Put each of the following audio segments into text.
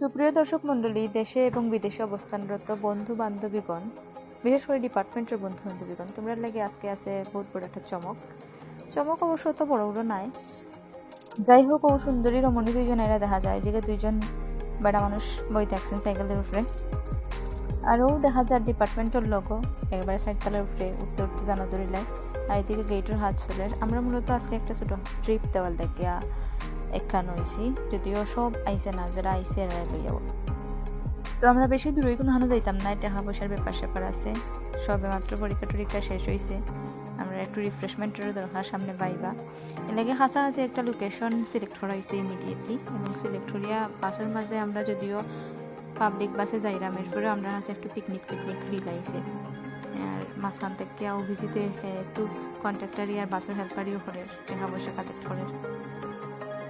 সুপ্রিয় দর্শক মণ্ডলী, দেশে এবং বিদেশে অবস্থানরত বন্ধু বান্ধবীগণ বিশেষ করে ডিপার্টমেন্টের বন্ধু বান্ধবীগণ তোমরা লাগে আজকে আছে বহুত বড় একটা চমক। চমক অবশ্য তো বড় বড় নাই। যাই হোক, ও সুন্দরী রমণী দুইজন এরা দেখা যায়। এদিকে দুইজন বেড়া মানুষ বই থাকছেন সাইকেলের উপরে। আরও দেখা যায় ডিপার্টমেন্টের লোগো একবারে সাইড তালের উপরে উঠতে উঠতে জানা দৌড়িলায় আর এদিকে গেটের হাত চলের আমরা মূলত আজকে একটা ছোট ট্রিপ দেওয়াল দেখিয়া এখানে হয়েছি যদিও সব আইসে না, যারা আইসে এরা লই যাব। তো আমরা বেশি দূরে কোনো হানো যাইতাম না টাকা পয়সার ব্যাপার স্যাপার আছে। সবে মাত্র পরীক্ষা টরীক্ষা শেষ হয়েছে আমরা একটু রিফ্রেশমেন্টের দরকার, সামনে পাইবা এলাকে কাছাকাছি একটা লোকেশন সিলেক্ট করা হয়েছে ইমিডিয়েটলি এবং সিলেক্ট করিয়া বাসের মাঝে আমরা যদিও পাবলিক বাসে যাইরাম, এরপরে আমরা কাছে একটু পিকনিক পিকনিক ফিল আইছে। আর মাঝখান থেকে অভিজিতে একটু কন্ট্রাক্টারি আর বাসের হেল্পারিও করে টাকা পয়সা কালেক্ট করে।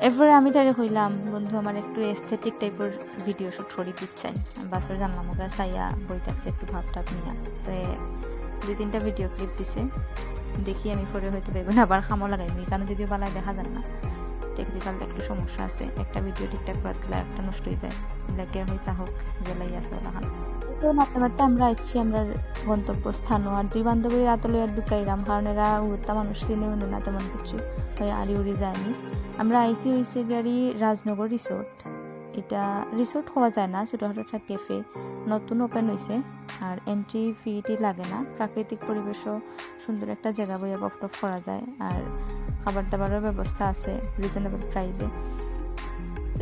এরপরে আমি তাকে কইলাম, বন্ধু, আমার একটু এস্থেটিক টাইপের ভিডিও শুট করি দিচ্ছাই বাসর জানলাম ওকে সাইয়া বই থাকছে, একটু ভাব টাপ নিয়ে। তো দুই তিনটা ভিডিও ক্লিপ দিছে। দেখি আমি পরে হয়তো বেগুন আবার খামো লাগাই কারণ যদিও বালায় দেখা যায় না। টেকনিক্যাল একটু সমস্যা আছে। একটা ভিডিও ঠিকঠাক করার গেলে একটা নষ্ট হয়ে যায়। লাগে হয়তো হোক জেলাই আছে ওলাহান তো মারতে মারতে আমরা ইচ্ছি আমরা গন্তব্যস্থান। আর দুই বান্ধবীর আতলে আর ঢুকাইলাম। কারণ এরা উড়তা মানুষ চিনেও না তেমন কিছু। হয়ে আড়ি উড়ি যায়নি। আমরা আইসি হয়েছে গাড়ি রাজনগর রিসোর্ট। এটা রিসোর্ট হওয়া যায় না, ছোটোখাটো একটা ক্যাফে নতুন ওপেন হয়েছে আর এন্ট্রি ফিটি লাগে না। প্রাকৃতিক পরিবেশও সুন্দর একটা জায়গা বইয়া টফ করা যায়। আর খাবার দাবারের ব্যবস্থা আছে রিজনেবল প্রাইসে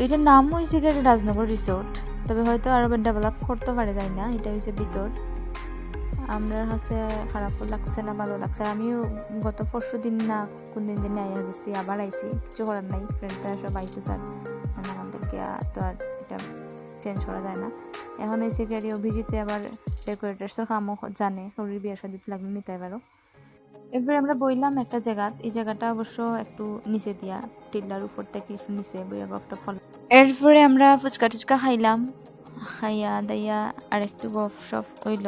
এটার নাম হয়েছে গাড়ি রাজনগর রিসোর্ট তবে হয়তো আরও ডেভেলপ করতে পারে তাই না? এটা হয়েছে ভিতর আমরা কাছে খারাপও লাগছে না, ভালো লাগছে। আমিও গত পরশু দিন না কোন দিন দিনে আইয়া গেছি আবার আইছি কিছু করার নাই ফ্রেন্ডরা সব আইতো স্যার মানে আমাদেরকে তো আর এটা চেঞ্জ করা যায় না। এখন এসে গাড়ি অভিজিতে আবার ডেকোরেটার্সের কামও জানে শরীর বিয়ে সাদিতে লাগলে নিতে পারো এরপরে আমরা বইলাম একটা জায়গা। এই জায়গাটা অবশ্য একটু নিচে দিয়া, টিল্লার উপর থেকে একটু নিচে বইয়া গফটা ফল এরপরে আমরা ফুচকা টুচকা খাইলাম। খাইয়া দাইয়া আর একটু গফ সফ হইল।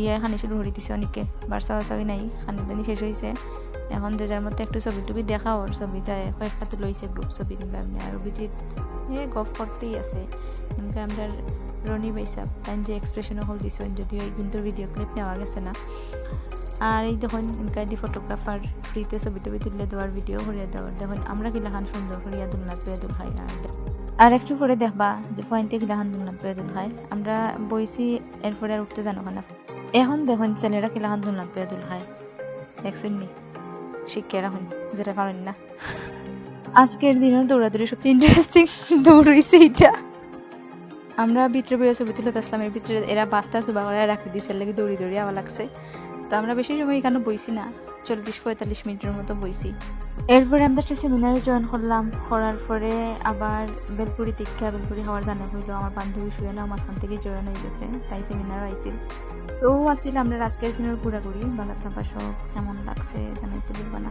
ইয়ে খানি শুরু করে দিছে অনেকে বার্সা বাসাবি নাই, খানি দানি শেষ হয়েছে এখন যে যার মধ্যে একটু ছবি টবি দেখা ওর ছবি যায়, কয়েকটা তো লইছে গ্রুপ ছবি এমনি আর অভিজিৎ, এ গফ করতেই আছে। এমনি আমরা রনি বাইসাব তাই যে এক্সপ্রেশনও হল দিছে, যদিও কিন্তু ভিডিও ক্লিপ নেওয়া গেছে না। আর এই দেখুন ইনকা দি ফটোগ্রাফার ফ্রিতে ছবি টবি তুলে দেওয়ার ভিডিও করিয়া দেওয়ার দেখুন, আমরা কিলাখান সুন্দর করিয়া দুলনাথ পেয়ে দুল খাই আর একটু পরে দেখবা যে পয়েন্টে কিলাখান দুলনাথ পেয়ে দুল খাই আমরা বইছি, এরপরে আর উঠতে জানো না এখন দেখুন, ছেলেরা কিলাখান দুলনাথ পেয়ে দুল খাই দেখছেন নি? শিক্ষা রাখুন যেটা কারণ না। আজকের দিনের দৌড়াদৌড়ি সবচেয়ে ইন্টারেস্টিং দৌড় হইছে এটা আমরা ভিতরে বইয়া ছবি তুলে আসলাম, এর ভিতরে এরা বাসটা সুবা করে রাখি দিয়েছে লাগে দৌড়ি দৌড়ি আবার লাগছে। তো আমরা বেশি সময় এখানে বইছি না। চল্লিশ, পঁয়তাল্লিশ মিনিটের মতো বইছি। এরপরে আমরা একটা সেমিনারে জয়েন করলাম। করার পরে আবার বেলপুরি দীক্ষা, বেলপুরি হওয়ার জানা হইল। আমার বান্ধবী শুয়ে না মাঝখান থেকে জয়েন হয়ে গেছে, তাই সেমিনার আইছিল তো আসিল আমরা আজকের দিনের ঘোরাঘুরি বালা থাকা সব কেমন লাগছে জানাইতে বলবা না।